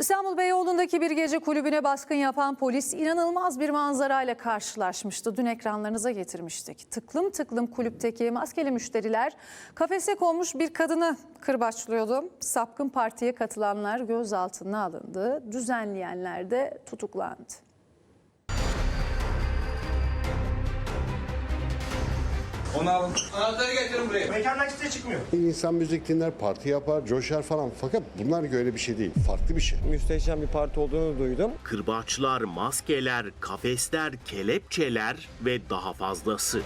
İstanbul Beyoğlu'ndaki bir gece kulübüne baskın yapan polis inanılmaz bir manzarayla karşılaşmıştı. Dün ekranlarınıza getirmiştik. Tıklım tıklım kulüpteki maskeli müşteriler kafese konmuş bir kadını kırbaçlıyordu. Sapkın partiye katılanlar gözaltına alındı. Düzenleyenler de tutuklandı. Onu alın. Anahtarı getirin buraya. Mekandan kimse çıkmıyor. İnsan müzik dinler, parti yapar, coşar falan. Fakat bunlar öyle bir şey değil. Farklı bir şey. müsteşem bir parti olduğunu duydum. Kırbaçlar, maskeler, kafesler, kelepçeler ve daha fazlası.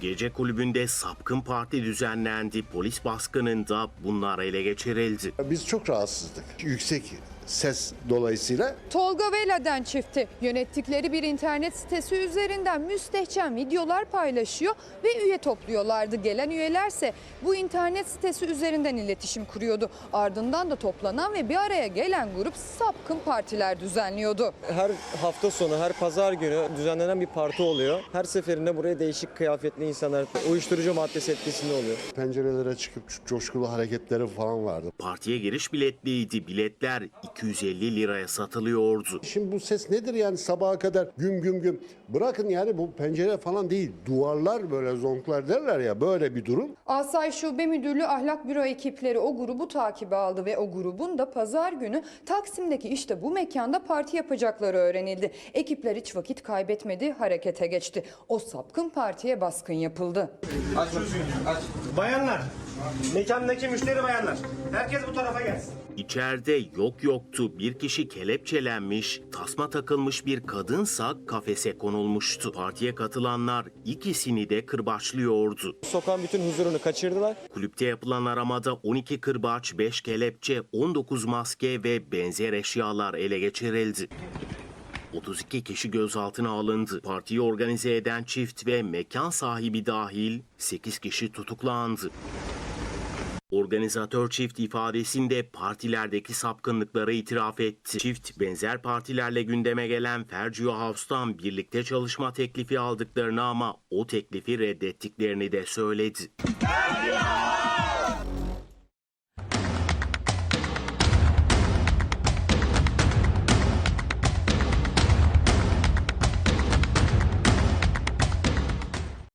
Gece kulübünde sapkın parti düzenlendi. Polis baskınında bunlar ele geçirildi. Biz çok rahatsızdık. Yüksek ses dolayısıyla Tolga ve Laden çifti yönettikleri bir internet sitesi üzerinden müstehcen videolar paylaşıyor ve üye topluyorlardı. Gelen üyelerse bu internet sitesi üzerinden iletişim kuruyordu. Ardından da toplanan ve bir araya gelen grup sapkın partiler düzenliyordu. Her hafta sonu, her pazar günü düzenlenen bir parti oluyor. Her seferinde buraya değişik kıyafetli insanlar uyuşturucu maddesi etkisinde oluyor. pencerelere çıkıp coşkulu hareketleri falan vardı. Partiye giriş biletliydi. Biletler 250 liraya satılıyordu. Şimdi bu ses nedir yani sabaha kadar güm güm güm. Bırakın yani bu pencere falan değil. Duvarlar böyle zonklar derler ya böyle bir durum. Asay Şube Müdürlüğü Ahlak Büro ekipleri o grubu takibe aldı ve o grubun da pazar günü Taksim'deki işte bu mekanda parti yapacakları öğrenildi. Ekipler hiç vakit kaybetmedi, harekete geçti. O sapkın partiye baskın yapıldı. Aç. Aç. Bayanlar, mekandaki müşteri bayanlar. Herkes bu tarafa gelsin. İçeride yok yoktu. Bir kişi kelepçelenmiş, tasma takılmış bir kadınsa kafese konulmuştu. Partiye katılanlar ikisini de kırbaçlıyordu. Sokağın bütün huzurunu kaçırdılar. Kulüpte yapılan aramada 12 kırbaç, 5 kelepçe, 19 maske ve benzer eşyalar ele geçirildi. 32 kişi gözaltına alındı. Partiyi organize eden çift ve mekan sahibi dahil 8 kişi tutuklandı. Organizatör çift ifadesinde partilerdeki sapkınlıkları itiraf etti. Çift benzer partilerle gündeme gelen Fergio House'tan birlikte çalışma teklifi aldıklarını ama o teklifi reddettiklerini de söyledi.